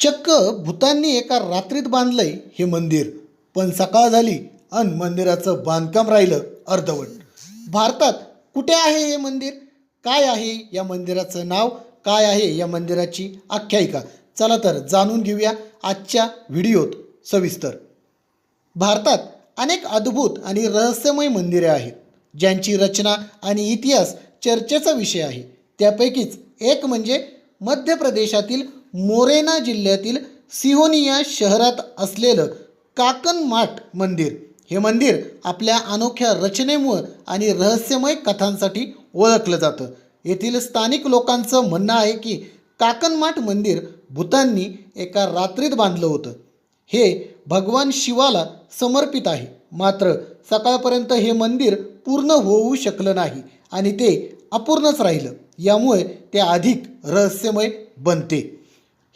चक्क भूतांनी एका रात्रीत बांधलंय हे मंदिर. पण सकाळ झाली अन मंदिराचं बांधकाम राहिलं अर्धवट. भारतात कुठे आहे हे मंदिर? काय आहे या मंदिराचं नाव? काय आहे या मंदिराची आख्यायिका? चला तर जाणून घेऊया आजच्या व्हिडिओत सविस्तर. भारतात अनेक अद्भुत आणि रहस्यमय मंदिरे आहेत ज्यांची रचना आणि इतिहास चर्चेचा विषय आहे. त्यापैकीच एक म्हणजे मध्य प्रदेशातील मोरेना जिल्ह्यातील सिहोनिया शहरात असलेलं काकनमाट मंदिर. हे मंदिर आपल्या अनोख्या रचनेमुळं आणि रहस्यमय कथांसाठी ओळखलं जातं. येथील स्थानिक लोकांचं म्हणणं आहे की काकनमाठ मंदिर भूतांनी एका रात्रीत बांधलं होतं. हे भगवान शिवाला समर्पित आहे. मात्र सकाळपर्यंत हे मंदिर पूर्ण होऊ शकलं नाही आणि ते अपूर्णच राहिलं. यामुळे ते अधिक रहस्यमय बनते.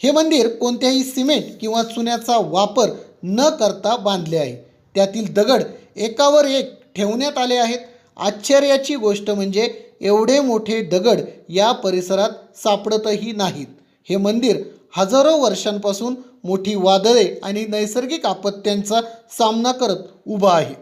हे मंदिर कोणत्याही सिमेंट किंवा चुन्याचा वापर न करता बांधले आहे. त्यातील दगड एकावर एक ठेवण्यात आले आहेत. आश्चर्याची गोष्ट म्हणजे एवढे मोठे दगड या परिसरात सापडतही नाहीत. हे मंदिर हजारो वर्षांपासून मोठी वादळे आणि नैसर्गिक आपत्त्यांचा सामना करत उभं आहे.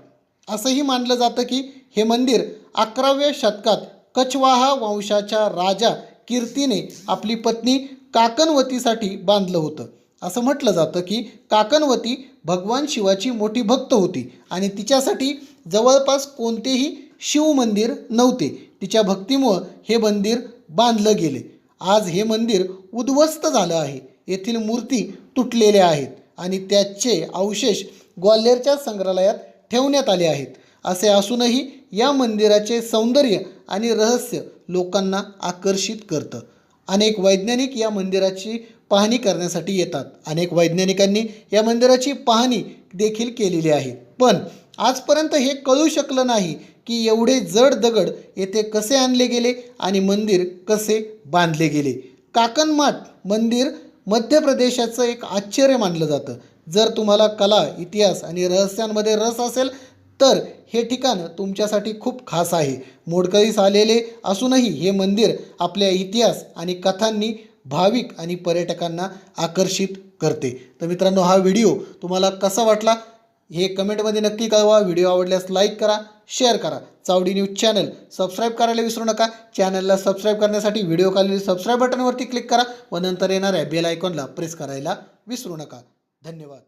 असंही मानलं जातं की हे मंदिर अकराव्या शतकात कछवाहा वंशाच्या राजा कीर्तीने आपली पत्नी काकनवतीसाठी बांधलं होतं. असं म्हटलं जातं की काकनवती भगवान शिवाची मोठी भक्त होती आणि तिच्यासाठी जवळपास कोणतेही शिव मंदिर नव्हते. तिच्या भक्तीमुळं हे मंदिर बांधलं गेले. आज हे मंदिर उद्ध्वस्त झालं आहे. येथील मूर्ती तुटलेल्या आहेत आणि त्याचे अवशेष ग्वाल्हेरच्या संग्रहालयात ठेवण्यात आले आहेत. असे असूनही या मंदिराचे सौंदर्य आणि रहस्य लोकांना आकर्षित करतं. अनेक वैज्ञानिक या मंदिराची पाहणी करण्यासाठी येतात. अनेक वैज्ञानिकांनी या मंदिराची पाहणी देखील केलेली आहे. पण आजपर्यंत हे कळू शकलं नाही की एवढे जड दगड येथे कसे आणले गेले आणि मंदिर कसे बांधले गेले. काकनमाठ मंदिर मध्य प्रदेशाचं एक आश्चर्य मानलं जातं. जर तुम्हाला कला इतिहास आणि रहस्यांमध्ये रस असेल तर हे ठिकाण तुमच्यासाठी खूप खास आहे. मोडकळीस आलेले असूनही हे मंदिर आपल्या इतिहास आणि कथांनी भाविक आणि पर्यटकांना आकर्षित करते. तर मित्रांनो हा व्हिडिओ तुम्हाला कसा वाटला हे कमेंटमध्ये नक्की कळवा. व्हिडिओ आवडल्यास लाईक करा शेअर करा. चावडी न्यूज चॅनल सबस्क्राईब करायला विसरू नका. चॅनलला सबस्क्राईब करण्यासाठी व्हिडिओ खालील सबस्क्राईब बटनवरती क्लिक करा व नंतर येणाऱ्या बेल आयकॉनला प्रेस करायला विसरू नका. धन्यवाद.